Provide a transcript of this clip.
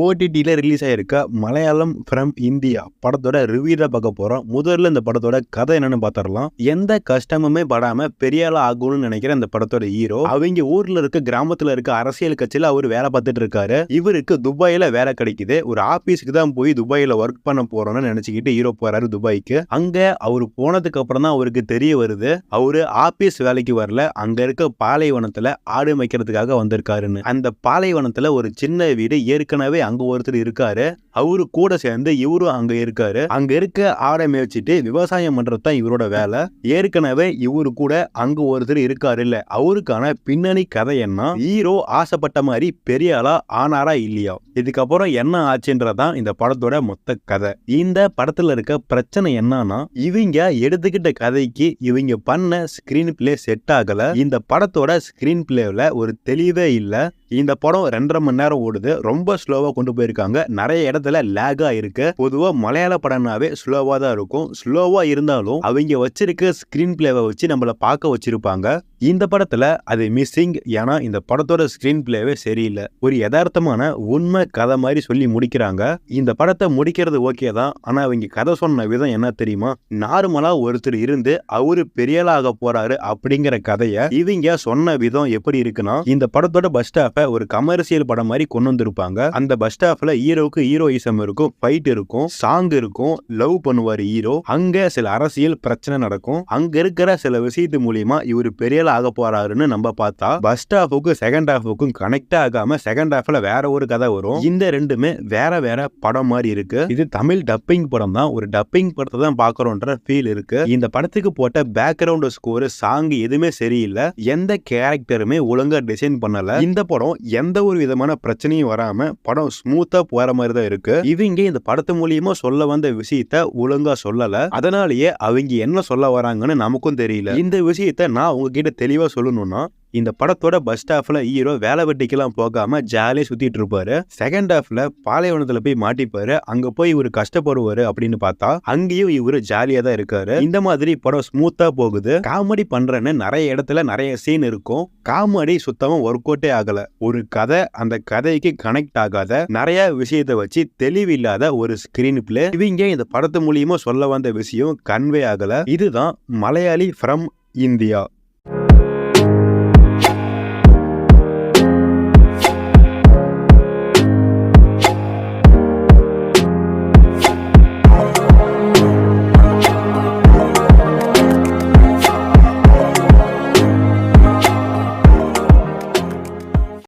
ஓடிடியில் ரிலீஸ் ஆகியிருக்க Malayalam from India படத்தோட ரிவ்யூ தான் பார்க்க போகிறோம் முதல்ல இந்த படத்தோட கதை என்னன்னு பார்த்துடலாம். எந்த கஷ்டமுமே படாம பெரிய ஆள் ஆகணும்னு நினைக்கிற அந்த படத்தோட ஹீரோ அவங்க ஊர்ல இருக்க கிராமத்துல இருக்க அரசியல் கட்சியில அவர் வேலை பார்த்துட்டு இருக்காரு. இவருக்கு துபாயில வேலை கிடைக்குது. ஒரு ஆபீஸ்க்கு தான் போய் துபாயில ஒர்க் பண்ண போறோம்னு நினைச்சுக்கிட்டு ஹீரோ போறாரு துபாய்க்கு. அங்க அவர் போனதுக்கு அப்புறம் தான் அவருக்கு தெரிய வருது. அவரு ஆபீஸ் வேலைக்கு வரல. அங்க இருக்க பாலைவனத்துல ஆடு மேய்க்கிறதுக்காக வந்திருக்காருன்னு. அந்த பாலைவனத்துல ஒரு சின்ன வீடு ஏற்கனவே அங்க ஒருத்தர் இருக்காரு. அவரு கூட சேர்ந்து இவரும் அங்க இருக்காரு. அங்க இருக்க ஆடை மேய்ச்சிட்டு விவசாயம் பண்றது தான் இவரோட வேலை. ஏற்கனவே இவரு கூட அங்க ஒருத்தர் இருக்காரு இல்ல அவருக்கான பின்னணி கதை என்ன? ஹீரோ ஆசைப்பட்ட மாதிரி பெரிய ஆளா ஆனாரா இல்லையா? இதுக்கப்புறம் என்ன ஆச்சுன்றதான் இந்த படத்தோட மொத்த கதை. இந்த படத்துல இருக்க பிரச்சனை என்னன்னா இவங்க எடுத்துக்கிட்ட கதைக்கு இவங்க பண்ண ஸ்கிரீன் பிளே செட் ஆகல. இந்த படத்தோட ஸ்கிரீன் பிளேவில் ஒரு தெளிவே இல்ல. இந்த படம் ரெண்டரை மணி நேரம் ஓடுது. ரொம்ப ஸ்லோவா கொண்டு போயிருக்காங்க. நிறைய இடத்துல லேகா இருக்கு. பொதுவா மலையாள படம்னாவே ஸ்லோவா தான் இருக்கும். ஸ்லோவா இருந்தாலும் அவங்க வச்சிருக்க ஸ்கிரீன் பிளேவை வச்சு நம்மள பார்க்க வச்சிருப்பாங்க. இந்த படத்துல அது மிஸ்ஸிங் ஏன்னா இந்த படத்தோட ஸ்கிரீன் பிளேவே சரியில்லை. ஒரு யதார்த்தமான உண்மை கதை மாதிரி சொல்லி முடிக்கிறாங்க. இந்த படத்தை முடிக்கிறது ஓகே தான். ஆனா அவங்க கதை சொன்ன விதம் என்ன தெரியுமா? நார்மலா ஒருத்தர் இருந்து அவரு பெரியலாக போறாரு அப்படிங்கிற கதைய இவங்க சொன்ன விதம் எப்படி இருக்குன்னா இந்த படத்தோட பஸ் ஸ்டாப்பை ஒரு கமர்ஷியல் படம் மாதிரி கொண்டு வந்திருப்பாங்க. அந்த பஸ் ஸ்டாப்ல ஹீரோவுக்கு ஹீரோயிசம் இருக்கும் ஃபைட் இருக்கும் சாங் இருக்கும் லவ் பண்ணுவார் ஹீரோ அங்க சில அரசியல் பிரச்சனை நடக்கும். அங்க இருக்கிற சில விஷயத்து மூலியமா இவர் பெரியலா ஆக போறாருன்னு நம்ம பார்த்தா பஸ் ஸ்டாஃபுக்கும் செகண்ட் ஹாஃபுக்கும் கனெக்ட் ஆகாம செகண்ட் ஹாஃப்ல வேற ஒரு கதை வரும். இந்த ரெண்டுமே வேற வேற படம் மாதிரி இருக்கு. இது தமிழ் டப்பிங் படம் தான். ஒரு டப்பிங் படத்தை தான் பாக்குறோன்ற ஃபீல் இருக்கு. இந்த படத்துக்கு போட்ட பேக்ரவுண்ட் ஸ்கோர் சாங் எதுவுமே சரியில்லை. எந்த கேரக்டருமே ஒழுங்கா டிசைன் பண்ணல. இந்த படம் எந்த ஒரு விதமான பிரச்சனையும் வராம படம் ஸ்மூத்தா போற மாதிரி தான் இருக்கு. இவங்க இந்த படத்து மூலியமா சொல்ல வந்த விஷயத்த ஒழுங்கா சொல்லல. அதனாலேயே அவங்க என்ன சொல்ல வராங்கன்னு நமக்கும் தெரியல. இந்த விஷயத்த நான் உங்ககிட்ட தெளிவாக சொல்லணும்னா இந்த படத்தோட பஸ் ஸ்டாஃப்ல ஹீரோ வேலை வெட்டிக்கெல்லாம் போகாம ஜாலியாக சுத்திட்டு இருப்பாரு. செகண்ட் ஹாஃப்ல பாலைவனத்துல போய் மாட்டிப்பாரு. அங்க போய் இவர் கஷ்டப்படுவாரு அப்படின்னு பார்த்தா அங்கேயும் இவரு ஜாலியா தான் இருக்காரு. இந்த மாதிரி படம் ஸ்மூத்தா போகுது. காமெடி பண்றேன்னு நிறைய இடத்துல நிறைய சீன் இருக்கும். காமெடி சுத்தமா ஒர்க் அவுட்டே ஆகல. ஒரு கதை அந்த கதைக்கு கனெக்ட் ஆகாத நிறைய விஷயத்தை வச்சு தெளிவில்லாத ஒரு ஸ்கிரீன் பிளே இவங்க இந்த படத்து மூலியமா சொல்ல வந்த விஷயம் கன்வே ஆகல. இதுதான் மலையாளி ஃப்ரம் இந்தியா.